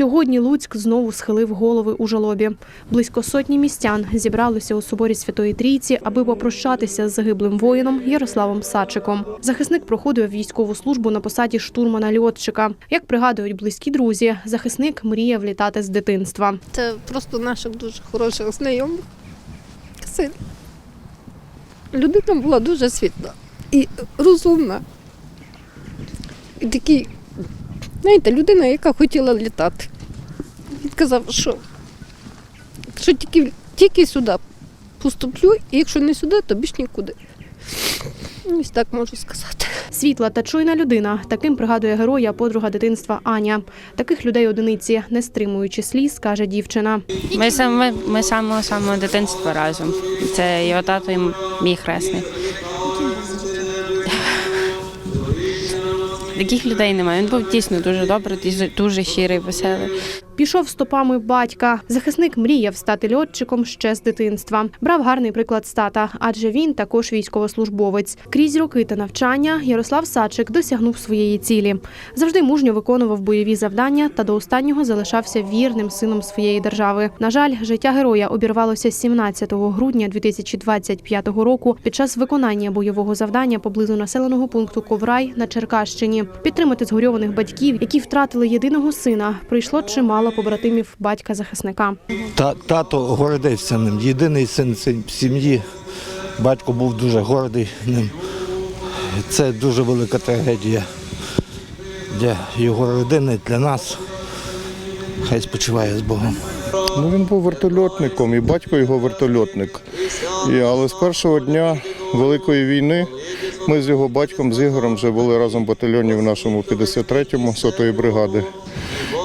Сьогодні Луцьк знову схилив голови у жалобі. Близько сотні містян зібралися у соборі Святої Трійці, аби попрощатися з загиблим воїном Ярославом Сачиком. Захисник проходив військову службу на посаді штурмана льотчика. Як пригадують близькі друзі, захисник мріяв літати з дитинства. Це просто наших дуже хороших знайомих. Син. Людина була дуже світла і розумна. І такий, знаєте, людина, яка хотіла літати. Він казав, що, що тільки, тільки сюди поступлю, і якщо не сюди, то більш нікуди. Ось так можу сказати. Світла та чуйна людина. Таким пригадує героя подруга дитинства Аня. Таких людей одиниці, не стримуючи сліз, каже дівчина. Ми саме ми з самого самого дитинства разом. Це його тато і мій хресний. Таких людей немає. Він був дійсно дуже добрий, дуже, щирий, веселий. Пішов стопами батька. Захисник мріяв стати льотчиком ще з дитинства. Брав гарний приклад з тата, адже він також військовослужбовець. Крізь роки та навчання Ярослав Сачик досягнув своєї цілі. Завжди мужньо виконував бойові завдання та до останнього залишався вірним сином своєї держави. На жаль, життя героя обірвалося 17 грудня 2025 року під час виконання бойового завдання поблизу населеного пункту Коврай на Черкащині. Підтримати згорьованих батьків, які втратили єдиного сина, прийшло чимало побратимів батька захисника. Та, тато гордився ним. Єдиний син сім'ї. Батько був дуже гордий ним. Це дуже велика трагедія для його родини, для нас. Хай спочиває з Богом. Ну, він був вертольотником, і батько його вертольотник. І, але з першого дня Великої війни ми з його батьком, з Ігорем, вже були разом в батальйоні в нашому 53-му сотої бригади.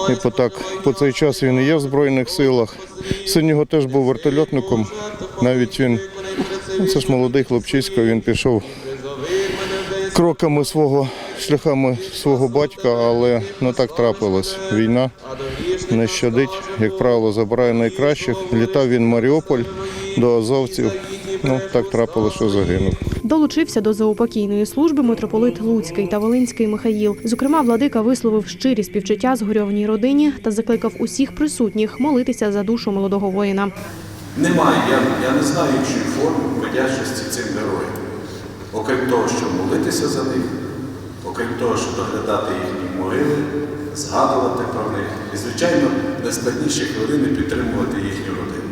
І по, так, по цей час він і є в Збройних силах. Син його теж був вертольотником. Навіть він, ну, це ж молодий хлопчисько, він пішов кроками свого, шляхами свого батька, але не так трапилось. Війна не щадить, як правило, забирає найкращих. Літав він в Маріуполь до азовців. Ну, так трапилось, що загинув. Долучився до заупокійної служби митрополит Луцький та Волинський Михаїл. Зокрема, владика висловив щирі співчуття згорьованій родині та закликав усіх присутніх молитися за душу молодого воїна. Немає, я, я не знаю іншої форми вдячності цим героям. Окрім того, щоб молитися за них, окрім того, щоб доглядати їхні могили, згадувати про них і, звичайно, найскладніші хвилини підтримувати їхню родину.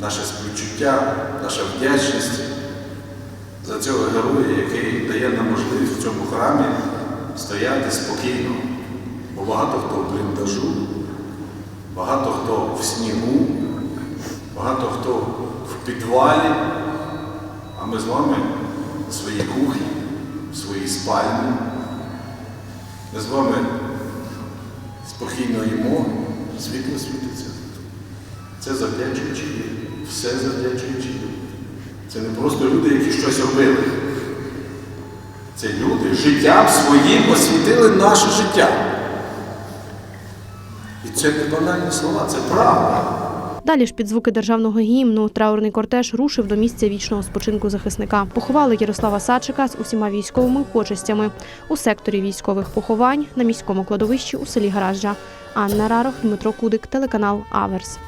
Наше співчуття, наша вдячність цього героя, який дає нам можливість в цьому храмі стояти спокійно. Бо багато хто в бліндажу, багато хто в снігу, багато хто в підвалі, а ми з вами в своїй кухні, в своїй спальні. Ми з вами спокійно їмо, світло світиться. Це завдячуючи все завдячуючи. Це не просто люди, щось робили. Це люди життям своїм освітили наше життя. І це не банальні слова, це правда. Далі ж під звуки державного гімну траурний кортеж рушив до місця вічного спочинку захисника. Поховали Ярослава Сачика з усіма військовими почестями у секторі військових поховань на міському кладовищі у селі Гаражджа. Анна Рарох, Дмитро Кудик, телеканал Аверс.